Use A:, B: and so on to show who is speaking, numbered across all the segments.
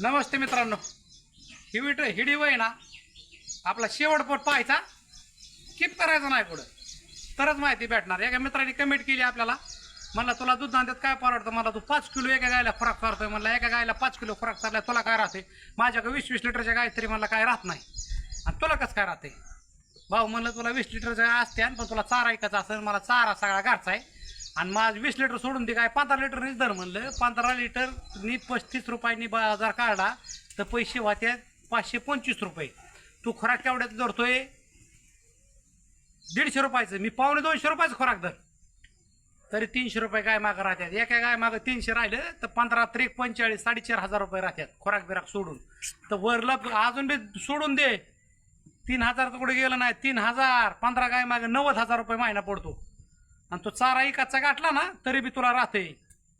A: नमस्ते मित्रांनो. ही विट हिडीव आहे ना आपला शेवटपोट पाहायचा. किप करायचं नाही पुढं. तरच माहिती भेटणार. एका मित्राने कमेंट केली आपल्याला. म्हणला तुला दूध नांद्यात काय परवडतं? मला तू पाच किलो एका गायला फरक करतोय. म्हणला एका गायला पाच किलो फरक चालला तुला काय राहते? माझ्याकडे वीस वीस लिटरच्या गाय तरी मला काय राहत नाही. आणि तुला कसं काय राहते? भाऊ म्हणलं तुला वीस लिटरच्या गाय असते पण तुला चारा ऐकायचा असेल मला चारा सगळा घरचा आहे. आणि माझ वीस लिटर सोडून दे काय? पंधरा लिटरनीच दर म्हणलं. पंधरा लिटरनी पस्तीस रुपयांनी बाजार काढला तर पैसे होते पाचशे पंचवीस रुपये. तू खोराक केवढ्यात धरतोय. दीडशे रुपयाचं. मी पावणे दोनशे रुपयाचं खोराक धर. तरी तीनशे रुपये गाय मागं राहतात एका गाय मागं तीनशे राहिलं तर पंधरा त्रेक पंचेचाळीस साडेचार हजार रुपये राहतात खोराक बिराक सोडून. तर वरलं अजून बी सोडून दे. तीन हजार तर कुठे गेलं नाही. तीन हजार. पंधरा गाय मागं नव्वद हजार रुपये महिना पडतो. आणि तो चारा एकाचा गाठला ना तरी बी तुला राहते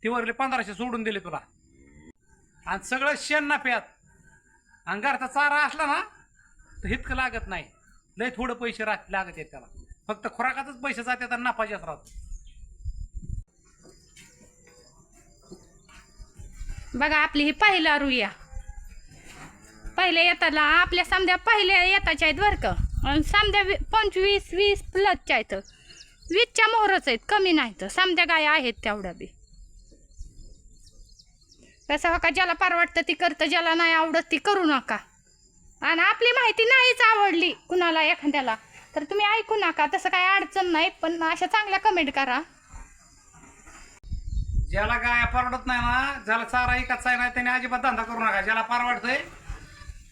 A: ते वरले पंधराशे सोडून दिले तुला. आणि सगळं शेण नाप्यात. आणि घरचा चारा असला ना तर इतकं लागत नाही. लय थोडं पैसे राहत लागत आहेत त्याला. फक्त खुराकातच पैसे जातात आणि नफा जास्त राहतो
B: बघा आपली ही पहिला रुया पहिल्या येताला आपल्या समध्या पहिल्या येताच्या आहेत बरं का. आणि समध्या पंचवीस वीस प्लसच्या आहेत. वीसच्या मोहरच आहेत कमी नाहीत समध्या गाय आहेत तेवढ्या बी. कसं हो का ज्याला परवडतं ती करतं ज्याला नाही आवडत ती करू नका. आणि आपली माहिती नाहीच आवडली कुणाला एखाद्याला. तर तुम्ही ऐकू नका तसं काही अडचण नाही पण अशा चांगल्या कमेंट करा.
A: ज्याला गाय परवडत नाही ना ज्याला चारा एकाच आहे ना त्याने अजिबात धंदा करू नका. ज्याला परवडतंय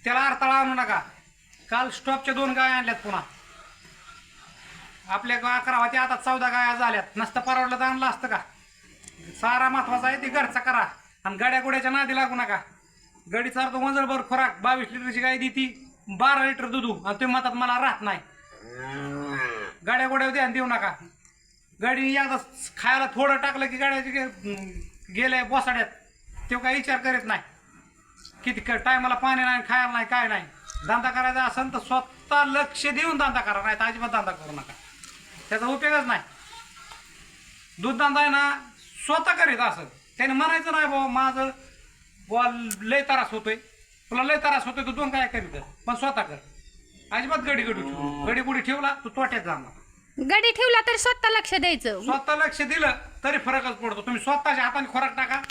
A: त्याला अडथळा आणू नका. काल स्टॉपच्या दोन गाय आणल्यात पुन्हा. आपल्या अकरा होते आता चौदा गाया झाल्यात. नसतं परवडलं तर आणलं असतं का? सारा महत्त्वाचा आहे ते घरचा करा. आणि गाड्या गुड्याच्या नादी लागू नका. गडी चारतो वंजळभर खोराक बावीस लिटरची गाय देती बारा लिटर दूध आणि तुम्ही म्हणतात मला राहत नाही. गाड्या गोड्या ध्यान देऊ नका. गाडी एकदा खायला थोडं टाकलं की गाड्याचे गेले बोसाड्यात. ते काही विचार करीत नाही. किती टायमाला पाणी नाही खायला नाही काय नाही. धंदा करायचा असेल तर स्वतः लक्ष देऊन धंदा करा नाही तर अजिबात धंदा करू नका. त्याचा उपयोगच नाही. दूध धंदा आहे ना स्वतः करीत असं त्याने म्हणायचं नाही बाबा माझं बुवा लय त्रास होतोय. तुला लय त्रास होतोय तू दोन काय करीत? पण स्वतः कर. अजिबात गडी गडी ठेवू गडी गुडी ठेवला तू तोट्यात जाणार
B: गडी ठेवला तर स्वतः लक्ष द्यायचं.
A: स्वतः लक्ष दिलं तरी फरकच पडतो. तुम्ही स्वतःच्या हाताने खोराक टाका.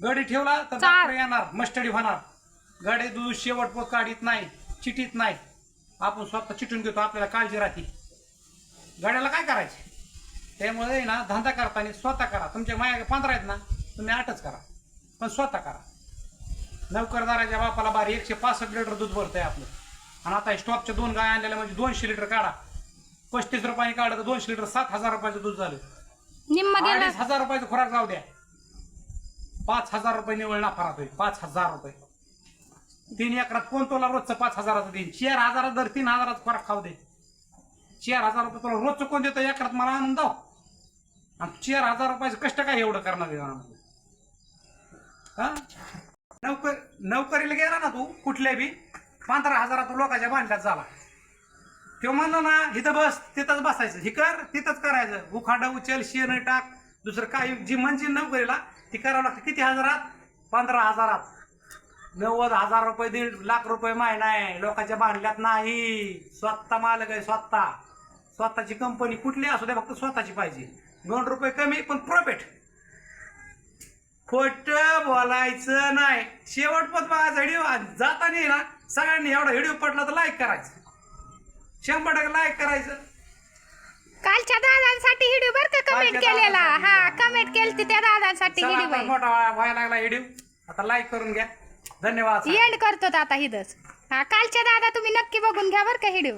A: गडी ठेवला तर
B: चार.
A: डॉक्टर येणार मस्टडी होणार. गाडी दूध शेवट पोत काढीत नाही चिटीत नाही. आपण स्वतः चिटून घेतो आपल्याला काळजी राहते. गाड्याला काय करायचे? त्यामुळे ना धंदा करताना स्वतः करा. तुमच्या माया पंधरा आहेत ना तुम्ही आठच करा. पण स्वतः करा. नौकरदाराच्या बापाला बारी एकशे पासष्ट लिटर दूध भरतंय आपलं. आणि आता स्टॉपच्या दोन गाय आणलेल्या म्हणजे दोनशे लिटर काढा. पस्तीस रुपयाने काढलं तर दोनशे लिटर सात हजार रुपयाचं दूध झालं. अडीच हजार रुपयाचं खुराक जाऊ द्या. पाच हजार रुपये निवळ नफा राहतोय पाच हजार रुपये. तीन एकरात कोण तुला रोजचं पाच हजाराचं देईन? चार हजारात दर तीन हजाराचं खुराक खाऊ दे. चार हजार रुपये तुला रोज कोण देतो? एकरात मला आनंद आणि चार हजार रुपयाचं कष्ट काय एवढं करणार हा? नोकर नोकरीला गेला ना तू कुठल्या बी? पंधरा हजारात तू लोकांच्या भांड्यात झाला. तो म्हणलो ना इथं बस तिथंच बसायचं. हे कर तिथंच करायचं. उखाडा उचल शेण टाक. दुसरं काही जी म्हणजे नोकरीला ती करावं लागतं. किती हजारात? पंधरा हजारात. नव्वद हजार रुपये दीड लाख रुपये महिना नाही लोकांच्या भांडल्यात नाही. स्वतः मालक आहे स्वतः. स्वतःची कंपनी कुठली असू दे फक्त स्वतःची पाहिजे. दोन रुपये कमी पण प्रॉफिट खोट बोलायचं नाही. शेवटपत बघायचा व्हिडिओ जाताना ना सगळ्यांनी एवढा व्हिडिओ पडला तर लाईक करायचं. शंभर टक्के लाईक करायचं.
B: कालच्या दादांसाठी हिडिओ बर का कमेंट
A: कालच्या
B: केलेला?
A: दादांसाठी
B: हा. कमेंट केली त्या दादांसाठी
A: चला आता
B: हिडिओ
A: मोठा व्हायला लागला व्हिडिओ आता लाईक करून घ्या. धन्यवाद
B: एंड करतो आता हिदच. हा कालच्या दादा तुम्ही नक्की बघून घ्या बर का हिडिओ.